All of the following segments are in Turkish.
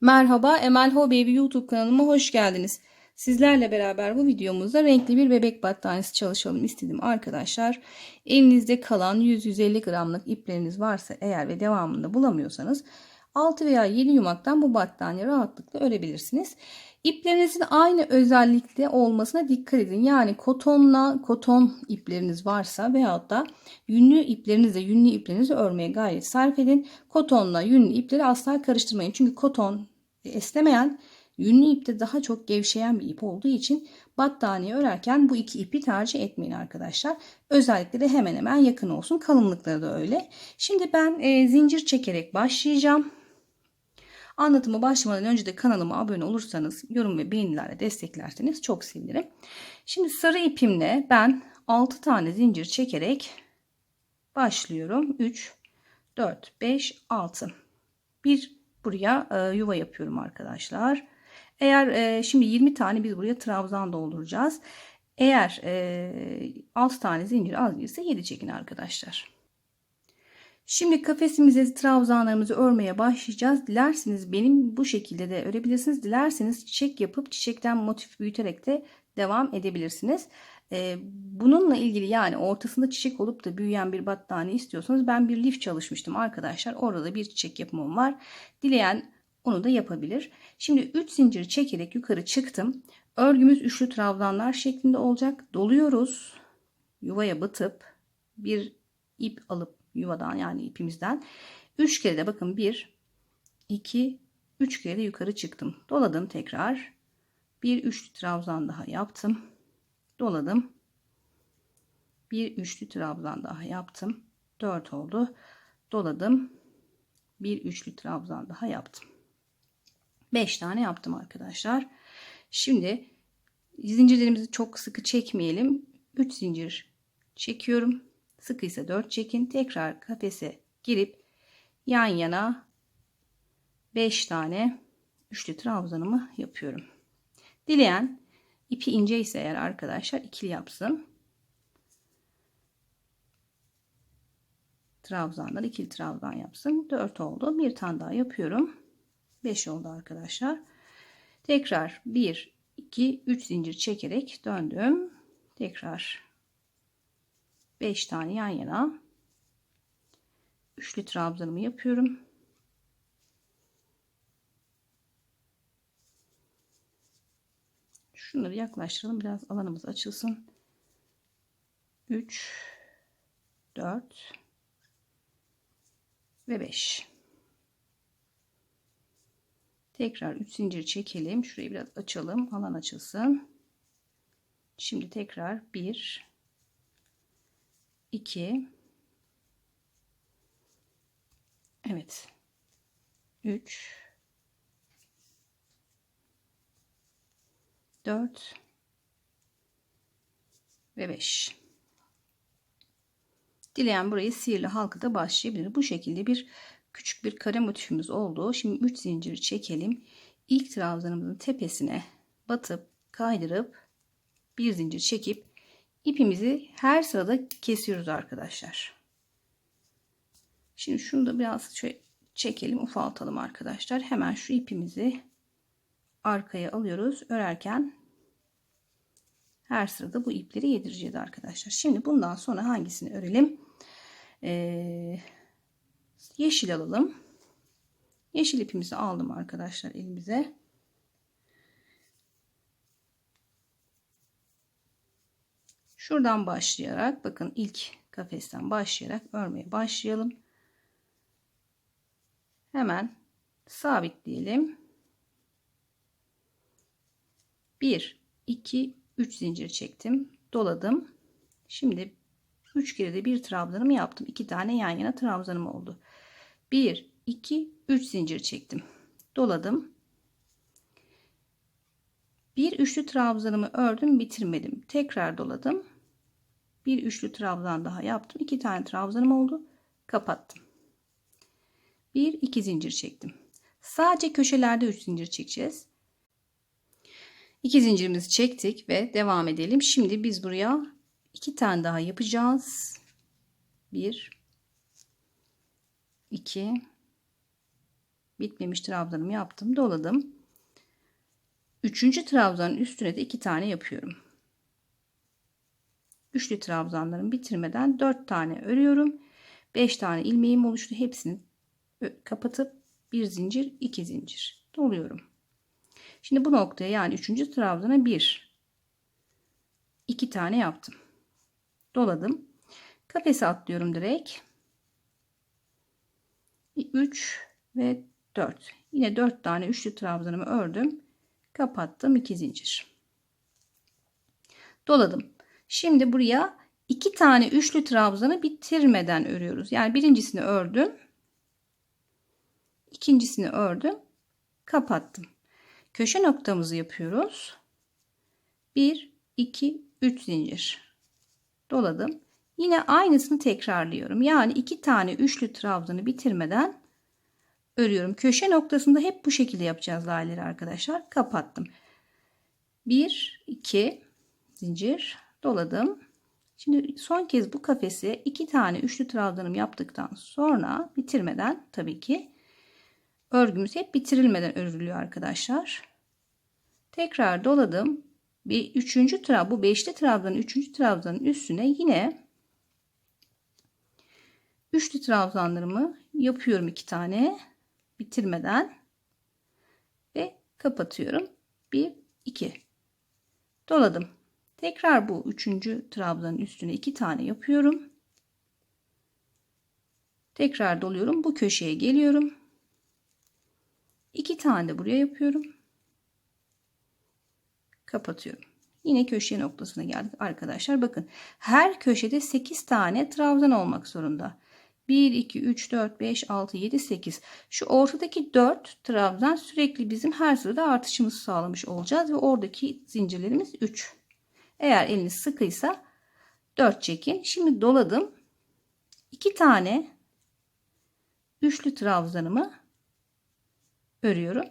Merhaba, Emel Ho Baby YouTube kanalıma hoş geldiniz. Sizlerle beraber bu videomuzda renkli bir bebek battaniyesi çalışalım istedim arkadaşlar. Elinizde kalan 100-150 gramlık ipleriniz varsa eğer ve devamında bulamıyorsanız 6 veya 7 yumaktan bu battaniye rahatlıkla örebilirsiniz. İplerinizin aynı özellikte olmasına dikkat edin. Yani kotonla koton ipleriniz varsa veyahut da yünlü iplerinizle yünlü iplerinizi örmeye gayret sarf edin. Kotonla yünlü ipleri asla karıştırmayın. Çünkü koton esnemeyen yünlü ipte daha çok gevşeyen bir ip olduğu için battaniye örerken bu iki ipi tercih etmeyin arkadaşlar. Özellikle de hemen hemen yakın olsun. Kalınlıkları da öyle. Şimdi ben e, zincir çekerek başlayacağım. Anlatıma başlamadan önce de kanalıma abone olursanız, yorum ve beğenilerle desteklerseniz çok sevinirim. Şimdi sarı ipimle ben 6 tane zincir çekerek başlıyorum. 3, 4, 5, 6. Bir buraya e, yuva yapıyorum arkadaşlar. Eğer e, şimdi 20 tane biz buraya trabzan dolduracağız. Eğer e, 6 tane zincir az gelirse 7 çekin arkadaşlar. Şimdi kafesimize trabzanlarımızı örmeye başlayacağız. Dilerseniz benim bu şekilde de örebilirsiniz. Dilerseniz çiçek yapıp çiçekten motif büyüterek de devam edebilirsiniz. Ee, bununla ilgili yani ortasında çiçek olup da büyüyen bir battaniye istiyorsanız ben bir lif çalışmıştım arkadaşlar. Orada bir çiçek yapımım var. Dileyen onu da yapabilir. Şimdi 3 zincir çekerek yukarı çıktım. Örgümüz üçlü trabzanlar şeklinde olacak. Doluyoruz. Yuvaya batıp bir ip alıp yuvadan yani ipimizden 3 kere de bakın 1 2 3 kere de yukarı çıktım. Doladım tekrar. Bir üçlü trabzan daha yaptım. Doladım. Bir üçlü trabzan daha yaptım. 4 oldu. Doladım. Bir üçlü trabzan daha yaptım. 5 tane yaptım arkadaşlar. Şimdi zincirlerimizi çok sıkı çekmeyelim. 3 zincir çekiyorum. Sıkıysa 4 çekin. Tekrar kafese girip yan yana 5 tane üçlü trabzanımı yapıyorum. Dileyen ipi ince ise eğer arkadaşlar ikili yapsın. Trabzanlar ikili trabzan yapsın. 4 oldu. Bir tane daha yapıyorum. 5 oldu arkadaşlar. Tekrar 1 2 3 zincir çekerek döndüm. Tekrar 5 tane yan yana. Üçlü trabzanımı yapıyorum. Şunları yaklaştıralım. Biraz alanımız açılsın. 3 4 ve 5 tekrar 3 zincir çekelim. Şurayı biraz açalım. Alan açılsın. Şimdi tekrar 1 2 Evet 3 4 ve 5 Dileyen burayı sihirli halkada başlayabilir. Bu şekilde bir küçük bir kare motifimiz oldu. Şimdi 3 zincir çekelim. İlk trabzanımızın tepesine batıp kaydırıp bir zincir çekip ipimizi her sırada kesiyoruz arkadaşlar. Şimdi şunu da biraz çekelim ufaltalım arkadaşlar. Hemen şu ipimizi arkaya alıyoruz. Örerken her sırada bu ipleri yedireceğiz arkadaşlar. Şimdi bundan sonra hangisini örelim? Ee, yeşil alalım. Yeşil ipimizi aldım arkadaşlar elimize. Şuradan başlayarak bakın ilk kafesten başlayarak örmeye başlayalım. Hemen sabitleyelim. 1 2 3 zincir çektim. Doladım. Şimdi 3 kere de bir trabzanımı yaptım. 2 tane yan yana trabzanım oldu. 1 2 3 zincir çektim. Doladım. Bir üçlü trabzanımı ördüm, bitirmedim. Tekrar doladım bir üçlü trabzan daha yaptım. iki tane trabzanım oldu. Kapattım. Bir iki zincir çektim. Sadece köşelerde üç zincir çekeceğiz. İki zincirimizi çektik ve devam edelim. Şimdi biz buraya iki tane daha yapacağız. Bir, iki, Bitmemiş trabzanımı yaptım. Doladım. Üçüncü trabzanın üstüne de iki tane yapıyorum. Üçlü trabzanlarımı bitirmeden dört tane örüyorum. Beş tane ilmeğim oluştu. Hepsini kapatıp bir zincir, iki zincir doluyorum. Şimdi bu noktaya yani üçüncü trabzana bir, iki tane yaptım. Doladım. Kafese atlıyorum direkt. 3 ve 4. Yine 4 tane üçlü trabzanımı ördüm. Kapattım 2 zincir. Doladım. Şimdi buraya 2 tane üçlü trabzanı bitirmeden örüyoruz. Yani birincisini ördüm. ikincisini ördüm. Kapattım. Köşe noktamızı yapıyoruz. 1 2 3 zincir. Doladım. Yine aynısını tekrarlıyorum. Yani iki tane üçlü trabzanı bitirmeden örüyorum. Köşe noktasında hep bu şekilde yapacağız laleleri arkadaşlar. Kapattım. 1 2 zincir doladım. Şimdi son kez bu kafese iki tane üçlü trabzanım yaptıktan sonra bitirmeden tabii ki örgümüz hep bitirilmeden örülüyor arkadaşlar. Tekrar doladım. Bir üçüncü trabzan bu beşli trabzanın üçüncü trabzanın üstüne yine üçlü trabzanlarımı yapıyorum iki tane bitirmeden ve kapatıyorum. 1 2 doladım. Tekrar bu üçüncü trabzanın üstüne iki tane yapıyorum. Tekrar doluyorum. Bu köşeye geliyorum. İki tane de buraya yapıyorum. Kapatıyorum. Yine köşe noktasına geldik arkadaşlar. Bakın her köşede 8 tane trabzan olmak zorunda. 1, 2, 3, 4, 5, 6, 7, 8. Şu ortadaki 4 trabzan sürekli bizim her sırada artışımızı sağlamış olacağız. Ve oradaki zincirlerimiz 3. Eğer eliniz sıkıysa 4 çekin. Şimdi doladım. 2 tane üçlü trabzanımı örüyorum.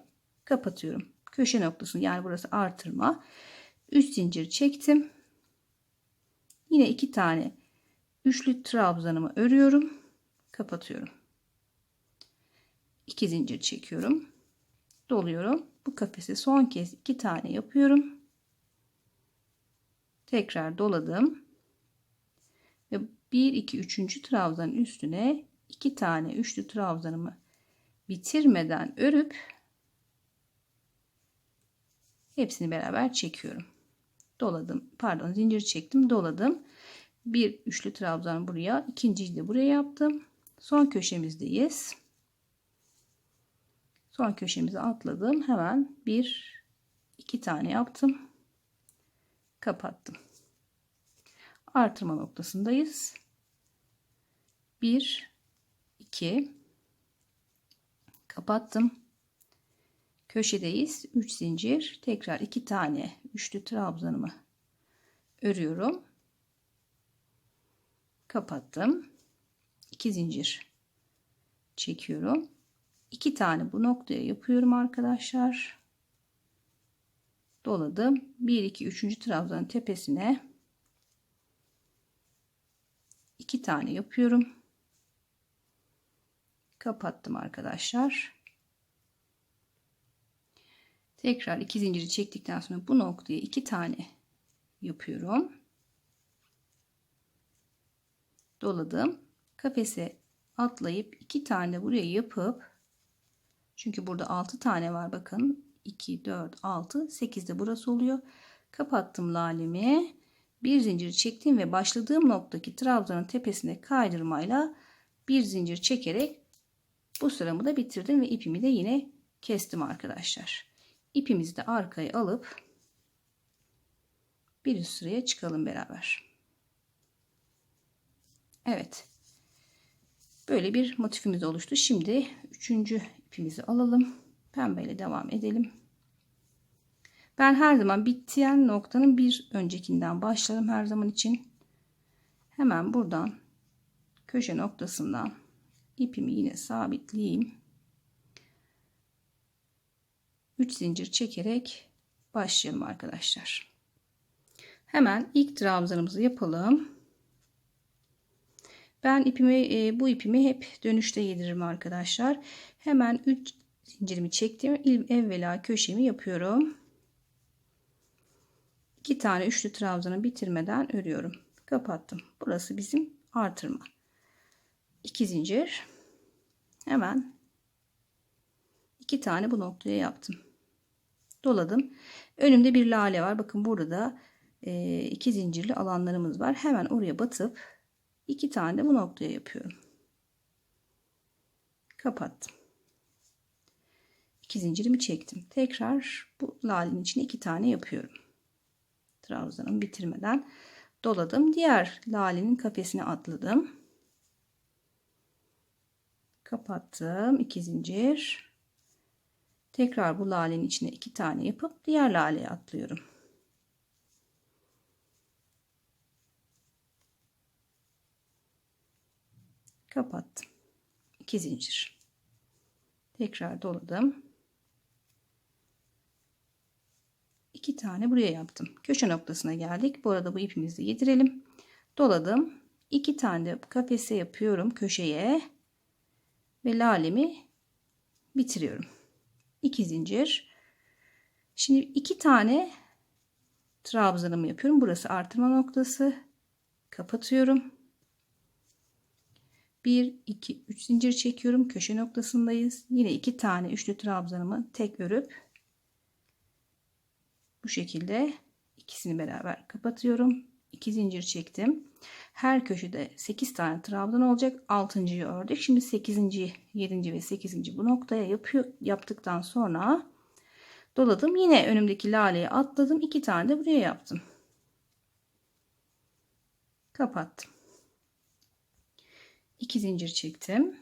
Kapatıyorum. Köşe noktasını yani burası artırma. 3 zincir çektim. Yine 2 tane üçlü trabzanımı örüyorum kapatıyorum. 2 zincir çekiyorum. Doluyorum. Bu kafese son kez iki tane yapıyorum. Tekrar doladım. Ve 1 2 3. trabzanın üstüne iki tane üçlü trabzanımı bitirmeden örüp hepsini beraber çekiyorum. Doladım. Pardon, zincir çektim, doladım. Bir üçlü trabzan buraya, ikinciyi de buraya yaptım. Son köşemizdeyiz. Son köşemize atladım. Hemen bir iki tane yaptım. Kapattım. Artırma noktasındayız. 1 2 kapattım. Köşedeyiz. 3 zincir. Tekrar 2 tane üçlü trabzanımı örüyorum. Kapattım. 2 zincir çekiyorum. 2 tane bu noktaya yapıyorum arkadaşlar. Doladım. 1 2 3. trabzanın tepesine 2 tane yapıyorum. Kapattım arkadaşlar. Tekrar iki zinciri çektikten sonra bu noktaya iki tane yapıyorum. Doladım kafese atlayıp iki tane buraya yapıp çünkü burada 6 tane var bakın 2 4 6 8 de burası oluyor. Kapattım lalemi. Bir zincir çektim ve başladığım noktaki trabzanın tepesine kaydırmayla bir zincir çekerek bu sıramı da bitirdim ve ipimi de yine kestim arkadaşlar. İpimizi de arkaya alıp bir üst sıraya çıkalım beraber. Evet. Böyle bir motifimiz oluştu. Şimdi üçüncü ipimizi alalım. Pembeyle devam edelim. Ben her zaman bitiyen noktanın bir öncekinden başlarım her zaman için. Hemen buradan köşe noktasından ipimi yine sabitleyeyim. 3 zincir çekerek başlayalım arkadaşlar. Hemen ilk trabzanımızı yapalım. Ben ipimi e, bu ipimi hep dönüşte yediririm arkadaşlar. Hemen 3 zincirimi çektim. İlk evvela köşemi yapıyorum. 2 tane üçlü trabzanı bitirmeden örüyorum. Kapattım. Burası bizim artırma. 2 zincir. Hemen 2 tane bu noktaya yaptım. Doladım. Önümde bir lale var. Bakın burada e, iki zincirli alanlarımız var. Hemen oraya batıp iki tane de bu noktaya yapıyorum. Kapattım. İki zincirimi çektim. Tekrar bu lalenin içine iki tane yapıyorum. Trabzanımı bitirmeden doladım. Diğer lalenin kafesine atladım. Kapattım. iki zincir. Tekrar bu lalenin içine iki tane yapıp diğer laleye atlıyorum. Kapattım. 2 zincir. Tekrar doladım. 2 tane buraya yaptım. Köşe noktasına geldik. Bu arada bu ipimizi yedirelim. Doladım. 2 tane kafese yapıyorum köşeye. Ve lalemi bitiriyorum. 2 zincir. Şimdi 2 tane trabzanımı yapıyorum. Burası artırma noktası. Kapatıyorum. 1 2 3 zincir çekiyorum. Köşe noktasındayız. Yine 2 tane üçlü trabzanımı tek örüp bu şekilde ikisini beraber kapatıyorum. 2 zincir çektim. Her köşede 8 tane trabzan olacak. 6.yı ördük. Şimdi 8. 7. ve 8. bu noktaya yapıyor yaptıktan sonra doladım. Yine önümdeki laleye atladım. 2 tane de buraya yaptım. Kapattım. 2 zincir çektim.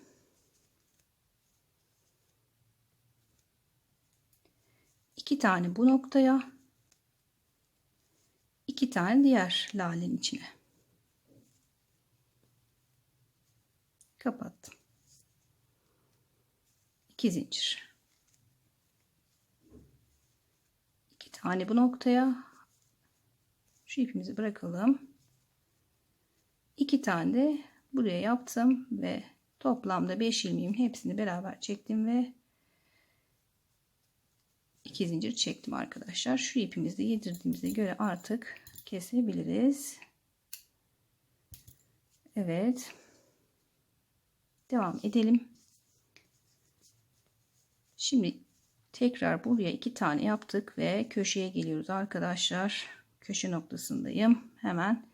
İki tane bu noktaya, iki tane diğer lalenin içine. Kapattım. 2 zincir. 2 tane bu noktaya. Şu ipimizi bırakalım. 2 tane de buraya yaptım ve toplamda 5 ilmeğin hepsini beraber çektim ve 2 zincir çektim arkadaşlar. Şu ipimizi yedirdiğimize göre artık kesebiliriz. Evet. Devam edelim. Şimdi tekrar buraya iki tane yaptık ve köşeye geliyoruz arkadaşlar. Köşe noktasındayım. Hemen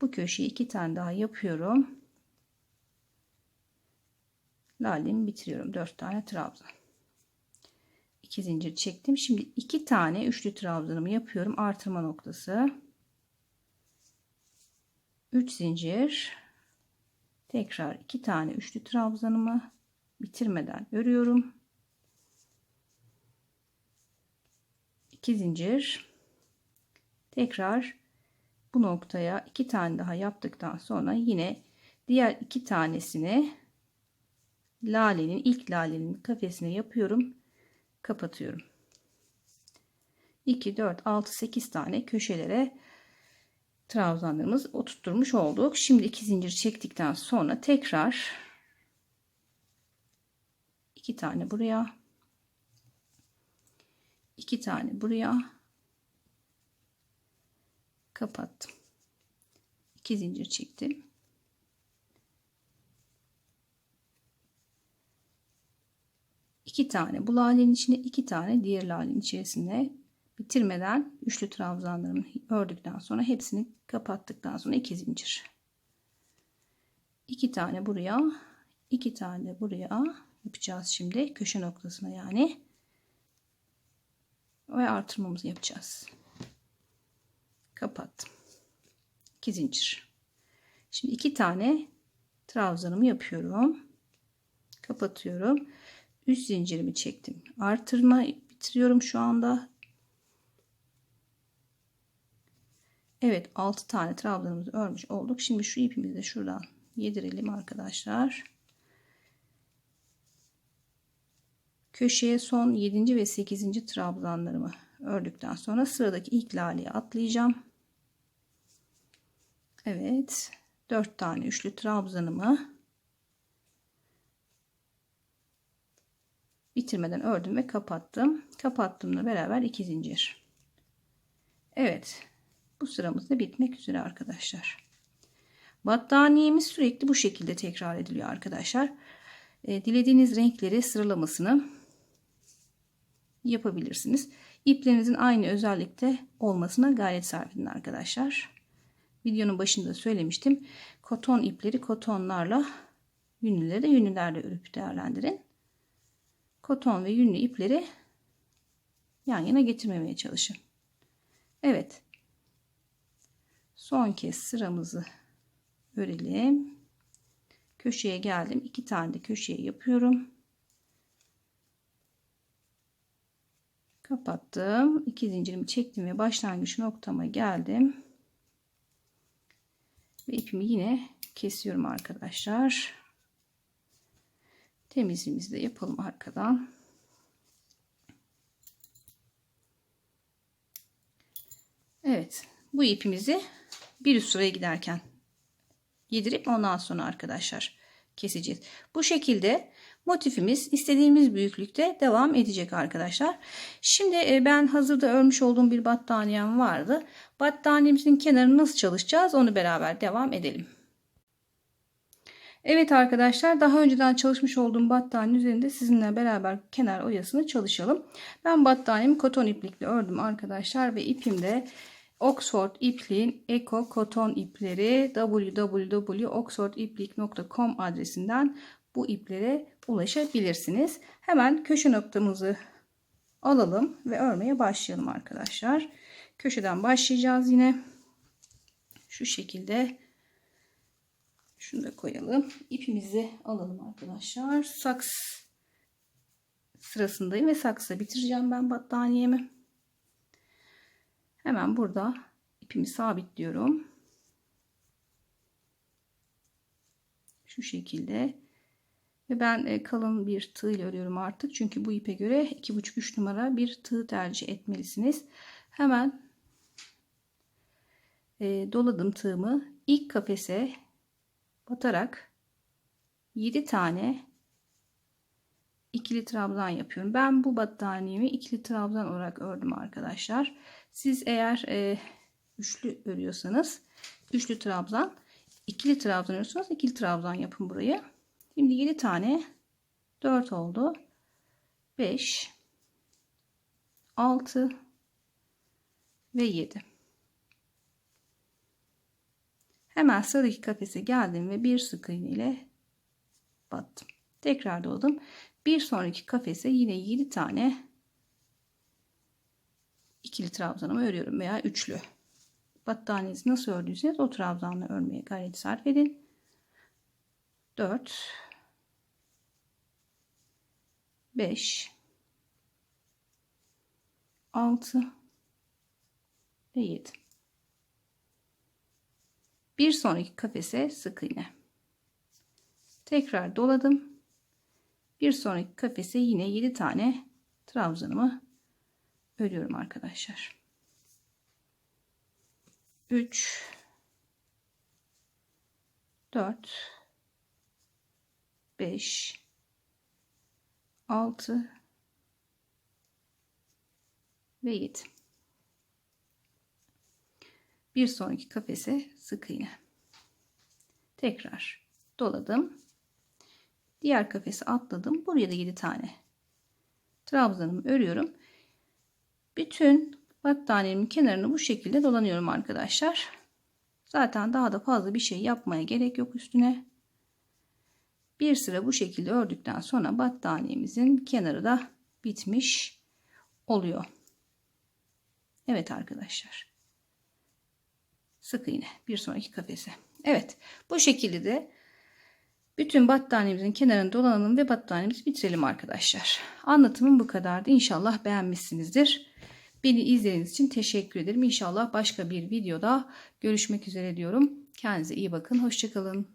bu köşeyi iki tane daha yapıyorum lalemi bitiriyorum. 4 tane trabzan. 2 zincir çektim. Şimdi 2 tane üçlü trabzanımı yapıyorum. Artırma noktası. 3 zincir. Tekrar 2 tane üçlü trabzanımı bitirmeden örüyorum. 2 zincir. Tekrar bu noktaya 2 tane daha yaptıktan sonra yine diğer iki tanesini lalenin ilk lalenin kafesine yapıyorum. Kapatıyorum. 2, 4, 6, 8 tane köşelere trabzanlarımız oturtmuş olduk. Şimdi iki zincir çektikten sonra tekrar iki tane buraya iki tane buraya kapattım. 2 zincir çektim. iki tane bu lalenin içine iki tane diğer lalenin içerisine bitirmeden üçlü trabzanlarımı ördükten sonra hepsini kapattıktan sonra iki zincir. İki tane buraya iki tane buraya yapacağız şimdi köşe noktasına yani. Ve artırmamızı yapacağız. Kapattım. 2 zincir. Şimdi iki tane trabzanımı yapıyorum. Kapatıyorum. 3 zincirimi çektim. Artırma bitiriyorum şu anda. Evet 6 tane trabzanımızı örmüş olduk. Şimdi şu ipimizi de şuradan yedirelim arkadaşlar. Köşeye son 7. ve 8. trabzanlarımı ördükten sonra sıradaki ilk laleye atlayacağım. Evet 4 tane üçlü trabzanımı bitirmeden ördüm ve kapattım. Kapattığımla beraber iki zincir. Evet. Bu sıramız da bitmek üzere arkadaşlar. Battaniyemiz sürekli bu şekilde tekrar ediliyor arkadaşlar. E, dilediğiniz renkleri sıralamasını yapabilirsiniz. İplerinizin aynı özellikte olmasına gayret sarf edin arkadaşlar. Videonun başında söylemiştim. Koton ipleri kotonlarla yünlüleri de yünlülerle örüp değerlendirin. Koton ve yünlü ipleri yan yana getirmemeye çalışın. Evet. Son kez sıramızı örelim. Köşeye geldim. İki tane de köşeye yapıyorum. Kapattım. İki zincirimi çektim ve başlangıç noktama geldim. Ve ipimi yine kesiyorum arkadaşlar. Temizliğimizi de yapalım arkadan. Evet. Bu ipimizi bir üst sıraya giderken yedirip ondan sonra arkadaşlar keseceğiz. Bu şekilde motifimiz istediğimiz büyüklükte devam edecek arkadaşlar. Şimdi e, ben hazırda örmüş olduğum bir battaniyem vardı. Battaniyemizin kenarını nasıl çalışacağız onu beraber devam edelim. Evet arkadaşlar daha önceden çalışmış olduğum battaniyenin üzerinde sizinle beraber kenar oyasını çalışalım. Ben battaniyemi koton iplikle ördüm arkadaşlar ve ipimde Oxford ipliğin Eco Koton ipleri www.oxfordiplik.com adresinden bu iplere ulaşabilirsiniz. Hemen köşe noktamızı alalım ve örmeye başlayalım arkadaşlar. Köşeden başlayacağız yine. Şu şekilde şunu da koyalım. İpimizi alalım arkadaşlar. Saks sırasındayım ve saksa bitireceğim ben battaniyemi. Hemen burada ipimi sabitliyorum. Şu şekilde. Ve ben e, kalın bir tığ ile örüyorum artık. Çünkü bu ipe göre 2,5-3 numara bir tığ tercih etmelisiniz. Hemen e, doladım tığımı. İlk kafese batarak 7 tane ikili trabzan yapıyorum. Ben bu battaniyemi ikili trabzan olarak ördüm arkadaşlar. Siz eğer e, üçlü örüyorsanız üçlü trabzan, ikili trabzan örüyorsanız ikili trabzan yapın burayı. Şimdi 7 tane 4 oldu. 5 6 ve 7. Hemen sıradaki kafese geldim ve bir sık iğne ile battım. Tekrar doladım. Bir sonraki kafese yine 7 tane ikili trabzanımı örüyorum veya üçlü. Battaniyenizi nasıl ördüyseniz o trabzanla örmeye gayret sarf edin. 4 5 6 ve 7 bir sonraki kafese sık iğne. Tekrar doladım. Bir sonraki kafese yine 7 tane trabzanımı örüyorum arkadaşlar. 3 4 5 6 ve 7 bir sonraki kafese sık iğne. Tekrar doladım. Diğer kafese atladım. Buraya da 7 tane. Trabzanımı örüyorum bütün battaniyemin kenarını bu şekilde dolanıyorum arkadaşlar zaten daha da fazla bir şey yapmaya gerek yok üstüne bir sıra bu şekilde ördükten sonra battaniyemizin kenarı da bitmiş oluyor. Evet arkadaşlar. Sık iğne bir sonraki kafese. Evet bu şekilde de bütün battaniyemizin kenarını dolanalım ve battaniyemizi bitirelim arkadaşlar. Anlatımım bu kadardı. İnşallah beğenmişsinizdir. Beni izlediğiniz için teşekkür ederim. İnşallah başka bir videoda görüşmek üzere diyorum. Kendinize iyi bakın. Hoşçakalın.